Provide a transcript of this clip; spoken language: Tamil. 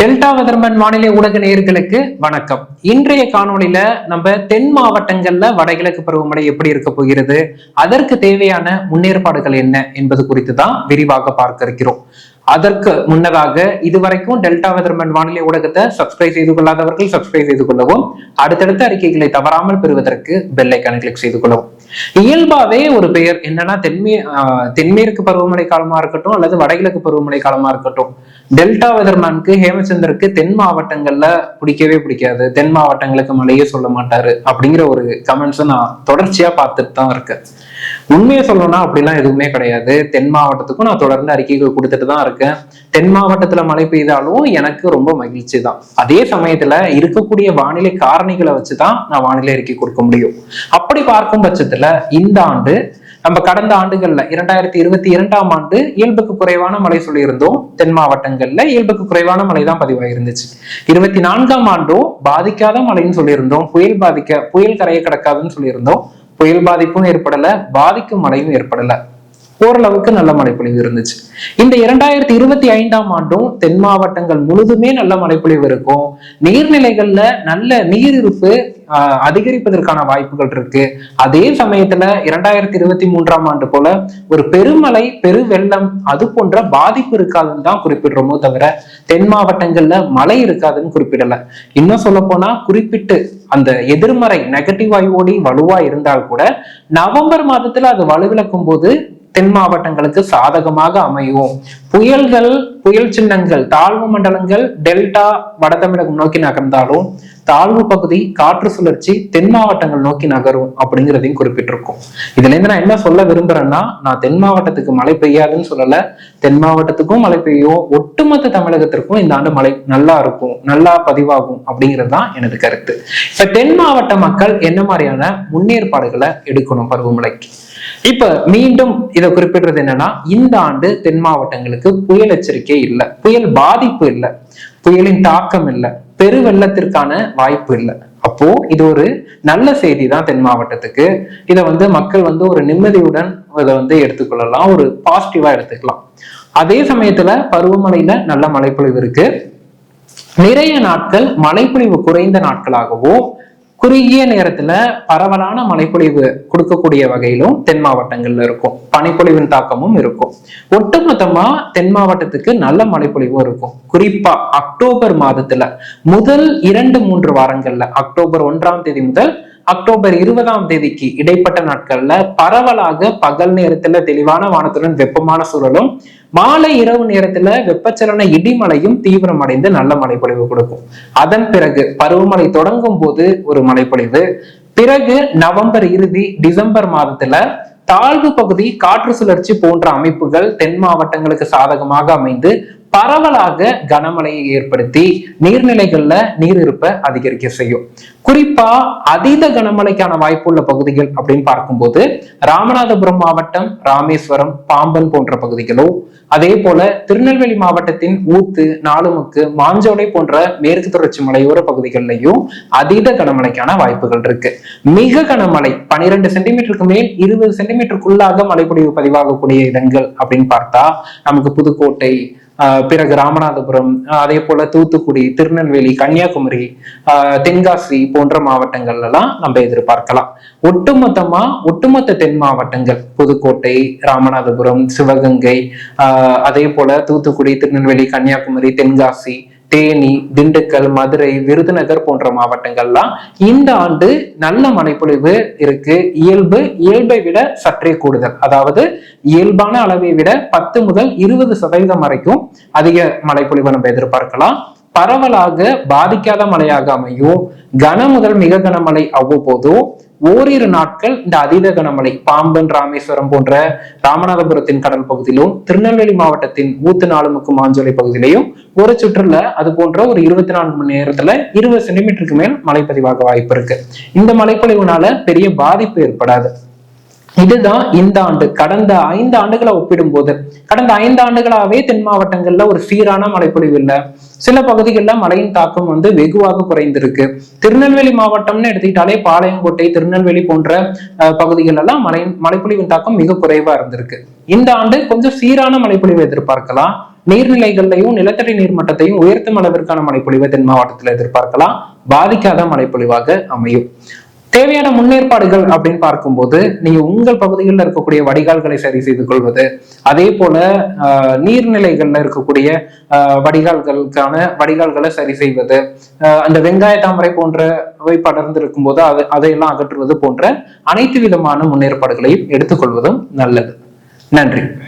டெல்டா வெதர்மன் வானிலை ஊடக நேயர்களுக்கு வணக்கம். இன்றைய காணொளியில நம்ம தென் மாவட்டங்கள்ல வடகிழக்கு பருவமழை எப்படி இருக்க போகிறது அதற்கு தேவையான முன்னேற்பாடுகள் என்ன என்பது குறித்து தான் விரிவாக பார்க்க இருக்கிறோம். அதற்கு முன்னதாக இதுவரைக்கும் டெல்டா வெதர்மன் வானிலை ஊடகத்தை சப்ஸ்கிரைப் செய்து கொள்ளாதவர்கள் சப்ஸ்கிரைப் செய்து கொள்ளவும். அடுத்தடுத்த அறிக்கைகளை தவறாமல் பெறுவதற்கு பெல்லைக்கான கிளிக் செய்து கொள்ளவும். இயல்பாவே ஒரு பெயர் என்னன்னா தென்மே தென்மேற்கு பருவமழை காலமா இருக்கட்டும் அல்லது வடகிழக்கு பருவமழை காலமா இருக்கட்டும். டெல்டா வெதர்மேனுக்கு ஹேமச்சந்தருக்கு தென் மாவட்டங்கள்ல பிடிக்கவே பிடிக்காது. தென் மாவட்டங்களுக்கு மழையே சொல்ல மாட்டாரு. அப்படிங்கிற ஒரு கமெண்ட்ஸை நான் தொடர்ச்சியா பார்த்துட்டு தான் இருக்கேன். உண்மையை சொல்லணும்னா அப்படிலாம் எதுவுமே கிடையாது. தென் மாவட்டத்துக்கும் நான் தொடர்ந்து அறிக்கைகள் கொடுத்துட்டு தான் இருக்கேன். தென் மாவட்டத்துல மழை பெய்தாலும் எனக்கு ரொம்ப மகிழ்ச்சி தான். அதே சமயத்துல இருக்கக்கூடிய வானிலை காரணிகளை வச்சுதான் நான் வானிலை அறிக்கை கொடுக்க முடியும். அப்படி பார்க்கும் பட்சத்துல இந்த ஆண்டு நம்ம கடந்த ஆண்டுகள்ல இரண்டாயிரத்தி இருபத்தி இரண்டாம் ஆண்டு இயல்புக்கு குறைவான மழை சொல்லியிருந்தோம். தென் மாவட்டங்கள்ல இயல்புக்கு குறைவான மழை தான் பதிவாயிருந்துச்சு. இருபத்தி நான்காம் ஆண்டும் பாதிக்காத மழைன்னு சொல்லியிருந்தோம். புயல் பாதிக்க புயல் கரையை கிடக்காதுன்னு சொல்லியிருந்தோம். புயல் பாதிப்பும் ஏற்படல பாதிக்கும் மழையும் ஏற்படல. ஓரளவுக்கு நல்ல மழைப்பொழிவு இருந்துச்சு. இந்த இரண்டாயிரத்தி இருபத்தி ஐந்தாம் ஆண்டும் தென் மாவட்டங்கள் முழுதுமே நல்ல மழைப்பொழிவு இருக்கும். நீர்நிலைகள்ல நல்ல நீர் இருப்பு அதிகரிப்பதற்கான வாய்ப்புகள் இருக்கு. அதே சமயத்துல இரண்டாயிரத்தி இருபத்தி மூன்றாம் ஆண்டு போல ஒரு பெருமழை பெரு வெள்ளம் அது போன்ற பாதிப்பு இருக்காதுன்னு தான் குறிப்பிடுறோமோ தவிர தென் மாவட்டங்கள்ல மழை இருக்காதுன்னு குறிப்பிடல. இன்னும் சொல்ல போனா குறிப்பிட்டு அந்த எதிர்மறை நெகட்டிவ் ஐஓடி வலுவா இருந்தால் கூட நவம்பர் மாதத்துல அது வலுவிழக்கும் போது தென் மாவட்டங்களுக்கு சாதகமாக அமையும். புயல்கள் புயல் சின்னங்கள் தாழ்வு மண்டலங்கள் டெல்டா வட தமிழகம் நோக்கி நகர்ந்தாலும் தாழ்வு பகுதி காற்று சுழற்சி தென் மாவட்டங்கள் நோக்கி நகரும் அப்படிங்கிறதையும் குறிப்பிட்டிருக்கும். இதுல இருந்து நான் என்ன சொல்ல விரும்புறேன்னா நான் தென் மாவட்டத்துக்கு மழை பெய்யாதுன்னு சொல்லல. தென் மாவட்டத்துக்கும் மழை பெய்யும். ஒட்டுமொத்த தமிழகத்திற்கும் இந்த ஆண்டு மழை நல்லா இருக்கும் நல்லா பதிவாகும் அப்படிங்கிறது தான் எனது கருத்து. இப்ப தென் மாவட்ட மக்கள் என்ன மாதிரியான முன்னேற்பாடுகளை எடுக்கணும் பருவமழைக்கு? இப்ப மீண்டும் இதை குறிப்பிடுறது என்னன்னா இந்த ஆண்டு தென் மாவட்டங்களுக்கு புயல் எச்சரிக்கை இல்லை. புயல் பாதிப்பு இல்லை. புயலின் தாக்கம் இல்லை. பெருவெள்ளத்திற்கான வாய்ப்பு இல்லை. அப்போ இது ஒரு நல்ல செய்தி தான் தென் மாவட்டத்துக்கு. இதை வந்து மக்கள் வந்து ஒரு நிம்மதியுடன் இதை வந்து எடுத்துக்கொள்ளலாம். ஒரு பாசிட்டிவா எடுத்துக்கலாம். அதே சமயத்துல பருவமழையில நல்ல மழைப்பொழிவு இருக்கு. நிறைய நாட்கள் மழைப்பொழிவு குறைந்த நாட்களாகவோ குறுகிய நேரத்துல பரவலான மழைப்பொழிவு கொடுக்கக்கூடிய வகையிலும் தென் மாவட்டங்கள்ல இருக்கும். பனிப்பொழிவின் தாக்கமும் இருக்கும். ஒட்டுமொத்தமா தென் மாவட்டத்துக்கு நல்ல மழைப்பொழிவும் இருக்கும். குறிப்பா அக்டோபர் மாதத்துல முதல் இரண்டு மூன்று வாரங்கள்ல அக்டோபர் ஒன்றாம் தேதி முதல் அக்டோபர் இருபதாம் தேதிக்கு இடைப்பட்ட நாட்கள்ல பரவலாக பகல் நேரத்துல தெளிவான வானத்துடன் வெப்பமான சூழலும் மாலை இரவு நேரத்துல வெப்பச்சலன இடிமலையும் தீவிரமடைந்து நல்ல மழைப்பொழிவு கொடுக்கும். அதன் பிறகு பருவமழை தொடங்கும் போது ஒரு மழைப்பொழிவு. பிறகு நவம்பர் இறுதி டிசம்பர் மாதத்துல தாழ்வு பகுதி காற்று சுழற்சி போன்ற அமைப்புகள் தென் மாவட்டங்களுக்கு சாதகமாக அமைந்து பரவலாக கனமழையை ஏற்படுத்தி நீர்நிலைகள்ல நீர் இருப்பை அதிகரிக்க செய்யும். குறிப்பா அதீத கனமழைக்கான வாய்ப்புள்ள பகுதிகள் அப்படின்னு பார்க்கும்போது ராமநாதபுரம் மாவட்டம் ராமேஸ்வரம் பாம்பன் போன்ற பகுதிகளோ அதே போல திருநெல்வேலி மாவட்டத்தின் ஊத்து நாலுமுக்கு மாஞ்சோலை போன்ற மேற்கு தொடர்ச்சி மலையோர பகுதிகளிலையும் அதீத கனமழைக்கான வாய்ப்புகள் இருக்கு. மிக கனமழை பனிரெண்டு சென்டிமீட்டருக்கு மேல் இருபது சென்டிமீட்டருக்குள்ளாக மழைப்பொழிவு பதிவாகக்கூடிய இடங்கள் அப்படின்னு பார்த்தா நமக்கு புதுக்கோட்டை பிறகு ராமநாதபுரம் அதே போல தூத்துக்குடி திருநெல்வேலி கன்னியாகுமரி தென்காசி போன்ற மாவட்டங்கள்ல எல்லாம் நம்ம எதிர்பார்க்கலாம். ஒட்டுமொத்தமா ஒட்டுமொத்த தென் மாவட்டங்கள் புதுக்கோட்டை ராமநாதபுரம் சிவகங்கை அதே போல தூத்துக்குடி திருநெல்வேலி கன்னியாகுமரி தென்காசி தேனி திண்டுக்கல் மதுரை விருதுநகர் போன்ற மாவட்டங்கள்லாம் இந்த ஆண்டு நல்ல மழைப்பொழிவு இருக்கு. இயல்பு இயல்பை விட சற்றே கூடுதல். அதாவது இயல்பான அளவை விட பத்து முதல் இருபது சதவீதம் வரைக்கும் அதிக மழைப்பொழிவை நம்ம எதிர்பார்க்கலாம். பரவலாக பாதிக்காத மழையாக அமையும். கன முதல் மிக கனமழை அவ்வப்போதும் ஓரிரு நாட்கள் இந்த அதீத கனமழை பாம்பன் ராமேஸ்வரம் போன்ற ராமநாதபுரத்தின் கடல் பகுதியிலும் திருநெல்வேலி மாவட்டத்தின் ஊத்து நாலுமுக்கு மாஞ்சோலை பகுதியிலையும் ஒரு சுற்றுல அது போன்ற ஒரு இருபத்தி நான்கு மணி நேரத்துல இருபது சென்டிமீட்டருக்கு மேல் மழை பதிவாக வாய்ப்பு இருக்கு. இந்த மழைப்பொழிவுனால பெரிய பாதிப்பு ஏற்படாது. இதுதான் இந்த ஆண்டு கடந்த ஐந்து ஆண்டுகளை ஒப்பிடும் போது கடந்த ஐந்து ஆண்டுகளாவே தென் மாவட்டங்கள்ல ஒரு சீரான மழைப்பொழிவு இல்லை. சில பகுதிகளில் மழையின் தாக்கம் வந்து வெகுவாக குறைந்திருக்கு. திருநெல்வேலி மாவட்டம்னு எடுத்துக்கிட்டாலே பாளையங்கோட்டை திருநெல்வேலி போன்ற பகுதிகள் எல்லாம் மழை மழைப்பொழிவின் தாக்கம் மிக குறைவா இருந்திருக்கு. இந்த ஆண்டு கொஞ்சம் சீரான மழைப்பொழிவு எதிர்பார்க்கலாம். நீர்நிலைகள்லையும் நிலத்தடி நீர் மட்டத்தையும் உயர்த்தும் அளவிற்கான மழைப்பொழிவை தென் மாவட்டத்தில் எதிர்பார்க்கலாம். பாதிக்காத மழைப்பொழிவாக அமையும். தேவையான முன்னேற்பாடுகள் அப்படின்னு பார்க்கும்போது நீங்க உங்கள் பகுதிகளில் இருக்கக்கூடிய வடிகால்களை சரி செய்து கொள்வது அதே போல ஆஹ், நீர்நிலைகள்ல இருக்கக்கூடிய ஆஹ், வடிகால்களுக்கான வடிகால்களை சரி செய்வது ஆஹ், அந்த வெங்காய தாமரை போன்றவை படர்ந்து இருக்கும்போது அதை அதையெல்லாம் அகற்றுவது போன்ற அனைத்து விதமான முன்னேற்பாடுகளையும் எடுத்துக்கொள்வதும் நல்லது. நன்றி.